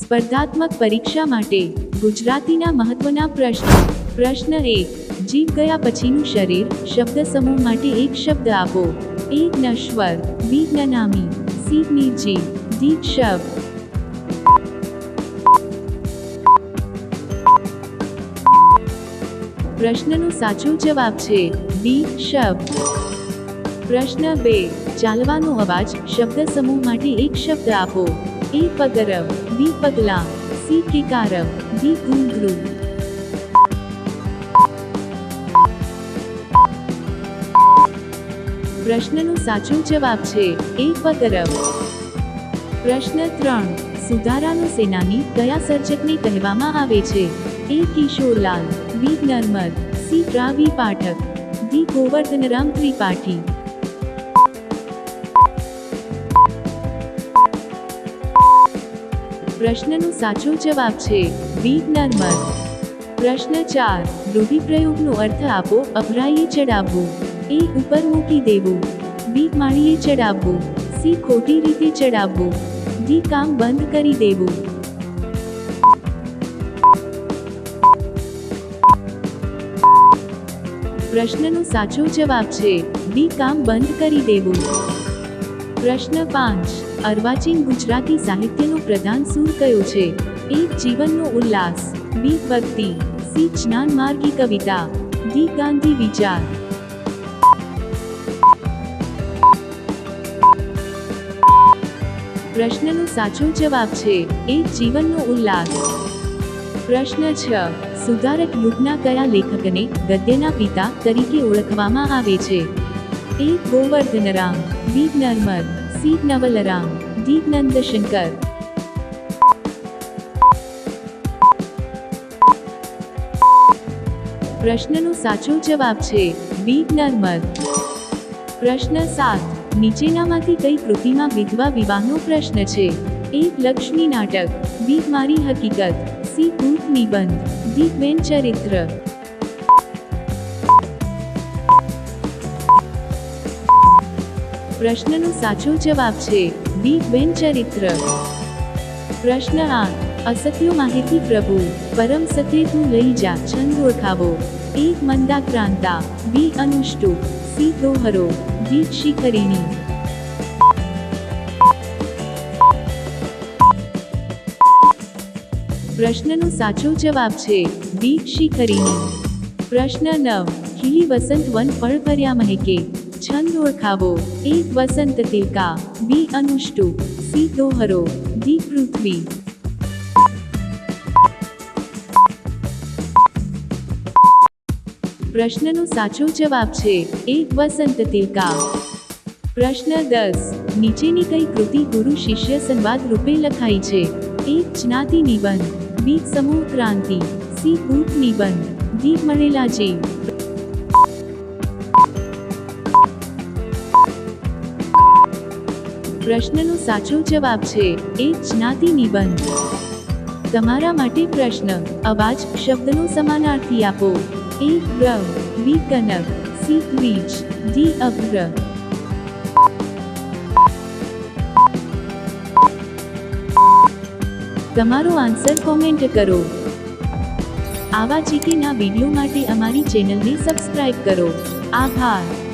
સ્પર્ધાત્મક પરીક્ષા માટે ગુજરાતીના મહત્વના પ્રશ્નો. પ્રશ્ન એક જીવ ગયા પછીનું શરીર, શબ્દ સમૂહ માટે એક શબ્દ આપો. એ નશ્વર બી નનામી સી નિર્જીવ ડી શબ્દ. પ્રશ્નનો સાચો જવાબ છે, બી શબ્દ. પ્રશ્ન બે, ચાલવાનો અવાજ, શબ્દ સમૂહ માટે એક શબ્દ આપો. પગરવ બી પગલા સી કિકારવ ડી ઘૂંઘરું પ્રશ્નનો સાચો જવાબ છે એ પગરવ પ્રશ્ન ત્રણ, સુધારાનો સેનાની કયા સર્જકને કહેવામાં આવે છે A Kishorlal B Narmad C Ravi Pathak D Govardhanram Tripathi. પ્રશ્નનો સાચો જવાબ છે બી નર્મદ. પ્રશ્ન ચાર રૂઢિપ્રયોગનો અર્થ આપો, અભરાઈએ ચડાવવું. એ ઉપર મૂકી દેવું. બી, માળીએ ચડાવવું. સી, ખોટી રીતે ચડાવવું. ડી, કામ બંધ કરી દેવું. પ્રશ્નનો સાચો જવાબ છે, બી, કામ બંધ કરી દેવું. પ્રશ્ન પાંચ અર્વાચીન ગુજરાતી સાહિત્યનો પ્રધાન સૂર કયો છે? એક જીવનનો ઉલ્લાસ. બી, ભક્તિ. સી, જ્ઞાન માર્ગી કવિતા. ડી, ગાંધી વિચાર. પ્રશ્નનો સાચો જવાબ છે એક જીવનનો ઉલ્લાસ. પ્રશ્ન છ, સુધારક યુગના કયા લેખકને ગદ્યના પિતા તરીકે ઓળખવામાં આવે છે? A, Govardhanram. B, Narmad. C Navalram D Nandshankar પ્રશ્નનો સાચો જવાબ છે બી નર્મદ પ્રશ્ન સાત, નીચેનામાંથી કઈ કૃતિમાં વિધવા વિવાહનો પ્રશ્ન છે? એક લક્ષ્મી નાટક બી મારી હકીકત. સી ભૂત નિબંધ ડી બેન ચરિત્ર પ્રશ્નનો સાચો જવાબ છે બી, બેન ચરિત્ર. પ્રશ્ન આ, અસત્યો માહિતી પ્રભુ, પરમ સત્ય તું લઈ જા, છંદ ઓળખાવો. એક, મંદાક્રાંતા. બી, અનુષ્ટુ. સી, દોહરો. ડી, શિખરીણી. પ્રશ્નનો સાચો જવાબ છે બી, શિખરીણી. પ્રશ્ન નવ, ખીલી વસંત વન, ફળ કર્યા મહેકે. છંદ ઓળખાવો એક વસંત તિલકા બી અનુષ્ટુ સી દોહરો ડી પૃથ્વી પ્રશ્નનો સાચો જવાબ છે, એક વસંત તિલકા. પ્રશ્ન દસ. નીચેની કઈ કૃતિ ગુરુ શિષ્ય સંવાદ રૂપે લખાઈ છે? એક જ્ઞાતિ નિબંધ. બી સમૂહ ક્રાંતિ. સી ભૂત નિબંધ. ડી મળેલા પ્રશ્નનો સાચો જવાબ છે એક જ્ઞાતિ નિબંધ. તમારા માટે પ્રશ્ન, અવાજ, શબ્દનો સમાનાર્થી આપો. એ બ્રહ બી કનક, સી દ્વિજ ડી અભ્ર તમારો આન્સર કોમેન્ટ કરો. આવા જીકેના વીડિયો માટે અમારી ચેનલને સબસ્ક્રાઇબ કરો. આભાર.